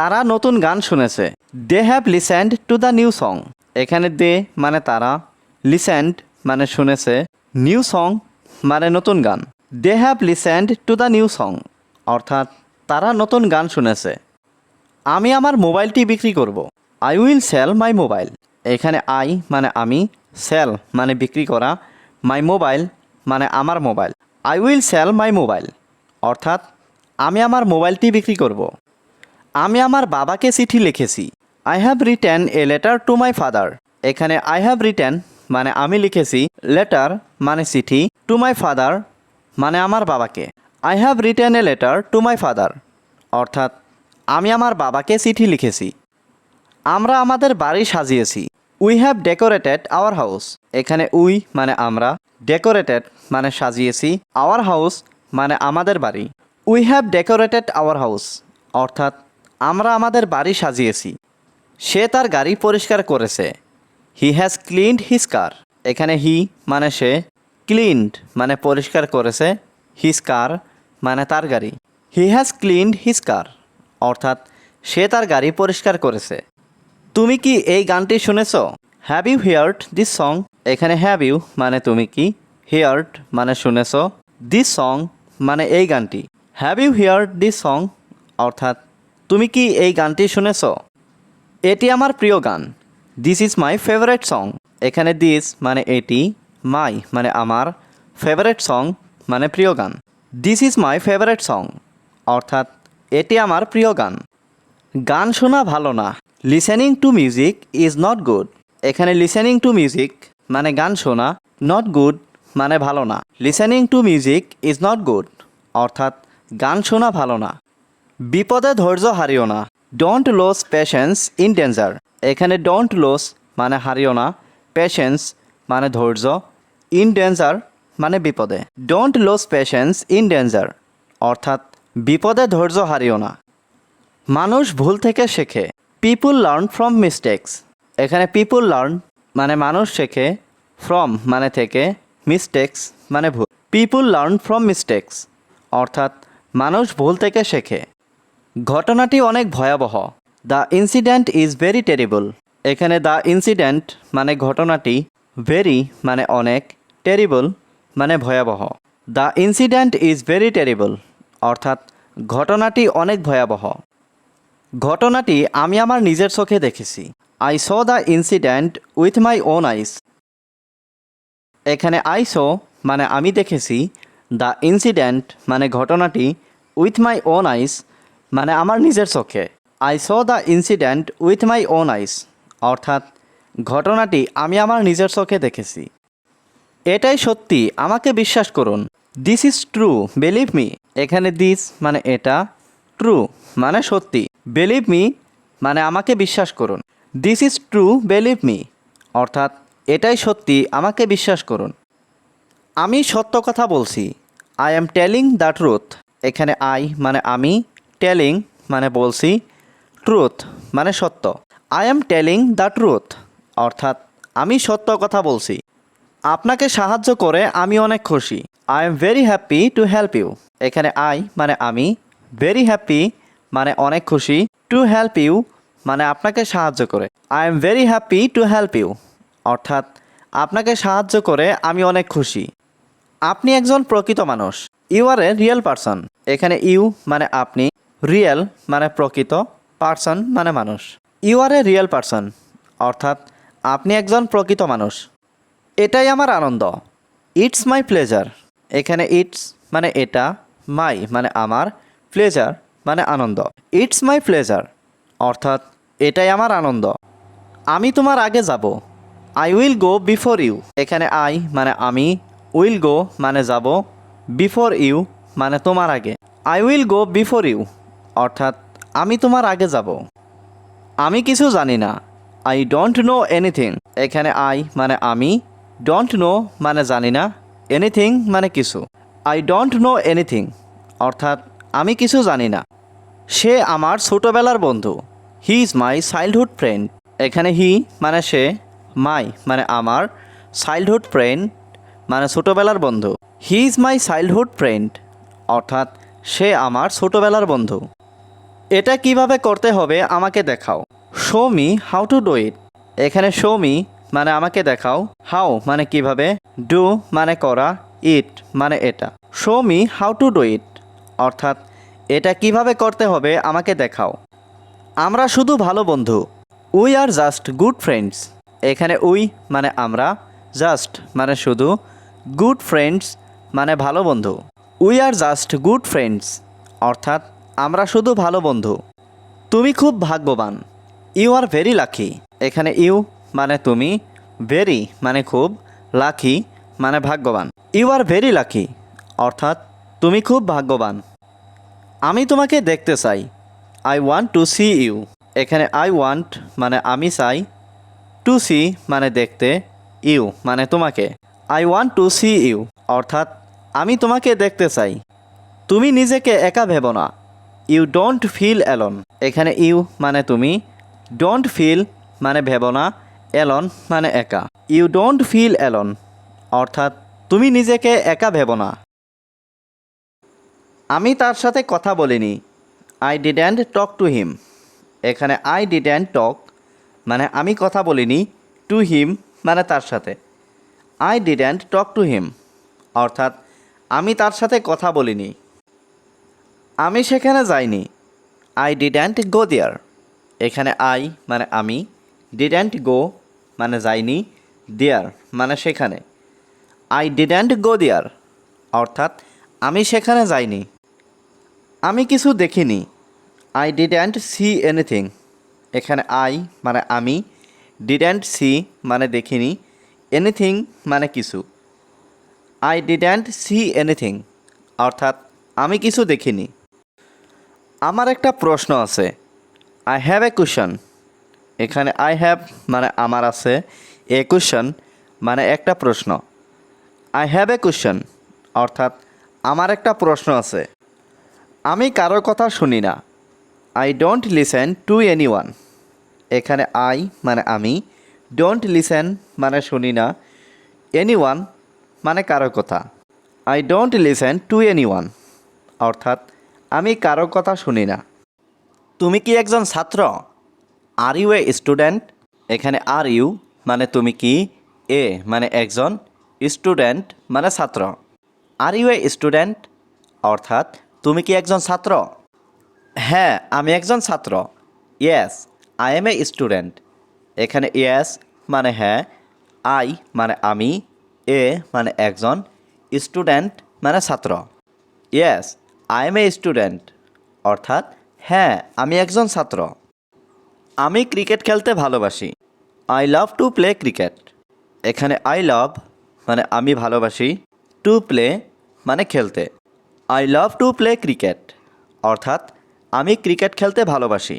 তারা নতুন গান শুনেছে। They have listened to the new song এখানে দে মানে তারা লিসেন্ড মানে শুনেছে। নিউ সং মানে নতুন গান। They have listened to the new song অর্থাৎ তারা নতুন গান শুনেছে। আমি আমার মোবাইলটি বিক্রি করব। I will sell my mobile এখানে আই মানে আমি সেল মানে বিক্রি করা। মাই মোবাইল মানে আমার mobile. I will sell my mobile অর্থাৎ আমি আমার মোবাইলটি বিক্রি করব। আমি আমার বাবাকে চিঠি লিখেছি। I have written a letter to my father এখানে আই হ্যাভ রিটেন মানে আমি লিখেছি লেটার মানে চিঠি টু মাই ফাদার মানে আমার বাবাকে। I have written a letter to my father অর্থাৎ, আমি আমার বাবাকে চিঠি লিখেছি। আমরা আমাদের বাড়ি সাজিয়েছি। We have decorated our house এখানে উই মানে আমরা ডেকোরেটেড মানে সাজিয়েছি। আওয়ার হাউস মানে আমাদের বাড়ি। We have decorated our house অর্থাৎ আমরা আমাদের বাড়ি সাজিয়েছি। সে তার গাড়ি পরিষ্কার করেছে। He has cleaned his car এখানে হি মানে সে ক্লিনড মানে পরিষ্কার করেছে। হিজ কার মানে তার গাড়ি। He has cleaned his car অর্থাৎ সে তার গাড়ি পরিষ্কার করেছে। তুমি কি এই গানটি শুনেছ? Have you heard this song এখানে হ্যাভ ইউ মানে তুমি কি? হিয়ার্ড মানে শুনেছ। দিস সং মানে এই গানটি। Have you heard this song অর্থাৎ তুমি কি এই গানটি শুনেছ? এটি আমার প্রিয় গান। This is my favourite song এখানে দিস মানে এটি মাই মানে আমার ফেভারেট সং মানে প্রিয় গান। This is my favourite song অর্থাৎ এটি আমার প্রিয় গান। গান শোনা ভালো না। Listening to music is not good এখানে লিসেনিং টু মিউজিক মানে গান শোনা নট গুড মানে ভালো না। Listening to music is not good অর্থাৎ গান শোনা ভালো না। বিপদে ধৈর্য হারিও না। Don't lose patience in danger এখানে ডোন্ট লস মানে হারিও না পেশেন্স মানে ধৈর্য ইন ডেঞ্জার মানে বিপদে। Don't lose patience in danger অর্থাৎ বিপদে ধৈর্য হারিও না। মানুষ ভুল থেকে শেখে। পিপুল লার্ন ফ্রম মিস্টেক্স এখানে পিপুল লার্ন মানে মানুষ শেখে ফ্রম মানে থেকে মিস্টেক্স মানে ভুল। পিপুল লার্ন ফ্রম মিস্টেক্স অর্থাৎ মানুষ ভুল থেকে শেখে। ঘটনাটি অনেক ভয়াবহ। The incident is very terrible এখানে দ্য ইনসিডেন্ট মানে ঘটনাটি ভেরি মানে অনেক টেরিবল মানে ভয়াবহ। The incident is very terrible অর্থাৎ ঘটনাটি অনেক ভয়াবহ। ঘটনাটি আমি আমার নিজের চোখে দেখেছি। I saw the incident with my own eyes এখানে আই স মানে আমি দেখেছি দ্য ইনসিডেন্ট মানে ঘটনাটি উইথ মাই ওন আইস মানে আমার নিজের চোখে। I saw the incident with my own eyes অর্থাৎ, ঘটনাটি আমি আমার নিজের চোখে দেখেছি। এটাই সত্যি, আমাকে বিশ্বাস করুন। This is true believe me এখানে দিস মানে এটা ট্রু মানে সত্যি। বিলিভ মি মানে আমাকে বিশ্বাস করুন। This is true believe me অর্থাৎ, এটাই সত্যি, আমাকে বিশ্বাস করুন। আমি সত্য কথা বলছি। I am telling the truth এখানে আই মানে আমি টেলিং মানে বলছি ট্রুথ মানে সত্য। I am telling the truth অর্থাৎ আমি সত্য কথা বলছি। আপনাকে সাহায্য করে আমি অনেক খুশি। I am very happy to help you এখানে আই মানে আমি ভেরি হ্যাপি মানে অনেক খুশি। টু হেল্প ইউ মানে আপনাকে সাহায্য করে। I am very happy to help you অর্থাৎ আপনাকে সাহায্য করে আমি অনেক খুশি। আপনি একজন প্রকৃত মানুষ। You are a real person এখানে ইউ মানে আপনি। রিয়েল মানে প্রকৃত পার্সন মানে মানুষ। You are a real person অর্থাৎ আপনি একজন প্রকৃত মানুষ। এটাই আমার আনন্দ। ইটস মাই প্লেজার এখানে ইটস মানে এটা মাই মানে আমার প্লেজার মানে আনন্দ। ইটস মাই প্লেজার অর্থাৎ এটাই আমার আনন্দ। আমি তোমার আগে যাব। I will go before you এখানে আই মানে আমি উইল গো মানে যাব। বিফোর ইউ মানে তোমার আগে। I will go before you অর্থাৎ আমি তোমার আগে যাব। আমি কিছু জানি না। আই ডোন্ট নো এনিথিং এখানে আই মানে আমি ডোন্ট নো মানে জানি না এনিথিং মানে কিছু। আই ডোন্ট নো এনিথিং অর্থাৎ আমি কিছু জানি না। সে আমার ছোটোবেলার বন্ধু। He is my childhood friend এখানে হি মানে সে মাই মানে আমার চাইল্ডহুড ফ্রেন্ড মানে ছোটোবেলার বন্ধু। He is my childhood friend অর্থাৎ সে আমার ছোটোবেলার বন্ধু। এটা কীভাবে করতে হবে আমাকে দেখাও। Show me how to do it এখানে শো মি মানে আমাকে দেখাও। হাউ মানে কীভাবে? ডু মানে করা। ইট মানে এটা। Show me how to do it অর্থাৎ, এটা কীভাবে করতে হবে আমাকে দেখাও। আমরা শুধু ভালো বন্ধু। We are just good friends এখানে উই মানে আমরা। জাস্ট মানে শুধু। গুড ফ্রেন্ডস মানে ভালো বন্ধু। We are just good friends অর্থাৎ আমরা শুধু ভালো বন্ধু। তুমি খুব ভাগ্যবান। ইউ আর ভেরি লাকি এখানে ইউ মানে তুমি ভেরি মানে খুব লাকি মানে ভাগ্যবান। ইউ আর ভেরি লাকি অর্থাৎ তুমি খুব ভাগ্যবান। আমি তোমাকে দেখতে চাই। I want to see you এখানে আই ওয়ান্ট মানে আমি চাই। টু সি মানে দেখতে ইউ মানে তোমাকে। I want to see you অর্থাৎ আমি তোমাকে দেখতে চাই। তুমি নিজেকে একা ভেবো না। You don't feel alone. এখানে ইউ মানে তুমি। ডোন্ট ফিল মানে ভেবনা অ্যালন মানে একা। You don't feel alone. অর্থাৎ তুমি নিজেকে একা ভেবো না। আমি তার সাথে কথা বলিনি। আই ডিড্যান্ট টক টু হিম এখানে আই ডিড্যান্ট টক মানে আমি কথা বলিনি। টু হিম মানে তার সাথে। আই ডিড্যান্ট টক টু হিম অর্থাৎ আমি তার সাথে কথা বলিনি। আমি সেখানে যাইনি। আই ডিড্যান্ট গো দেয়ার এখানে আই মানে আমি। ডিড্যান্ট গো মানে যাইনি। দেয়ার মানে সেখানে। আই ডিড্যান্ট গো দেয়ার অর্থাৎ আমি সেখানে যাইনি। আমি কিছু দেখিনি। আই ডিড্যান্ট সি এনিথিং এখানে আই মানে আমি। ডিড্যান্ট সি মানে দেখিনি। এনিথিং মানে কিছু। আই ডিড্যান্ট সি এনিথিং অর্থাৎ আমি কিছু দেখিনি। আমার একটা প্রশ্ন আছে। আই হ্যাভ এ কুশন এখানে আই হ্যাভ মানে আমার আছে। এ কুশন মানে একটা প্রশ্ন। আই হ্যাভ এ কুশন অর্থাৎ আমার একটা প্রশ্ন আছে। আমি কারও কথা শুনি না। I don't listen to anyone এখানে আই মানে আমি ডোন্ট লিসেন মানে শুনি না। এনি ওয়ান মানে কারও কথা। I don't listen to anyone অর্থাৎ আমি কারোর কথা শুনি না। তুমি কি একজন ছাত্র? আর ইউ এ স্টুডেন্ট এখানে আর ইউ মানে তুমি কি? এ মানে একজন স্টুডেন্ট মানে ছাত্র। আর ইউ এ স্টুডেন্ট অর্থাৎ তুমি কি একজন ছাত্র? হ্যাঁ আমি একজন ছাত্র। Yes I am a student এখানে ইয়েস মানে হ্যাঁ আই মানে আমি এ মানে একজন স্টুডেন্ট মানে ছাত্র। Yes I am a student অর্থাৎ হ্যাঁ আমি একজন ছাত্র। আমি ক্রিকেট খেলতে ভালোবাসি। I love to play cricket এখানে আই লাভ মানে আমি ভালোবাসি। টু প্লে মানে খেলতে। I love to play cricket অর্থাৎ, আমি ক্রিকেট খেলতে ভালোবাসি।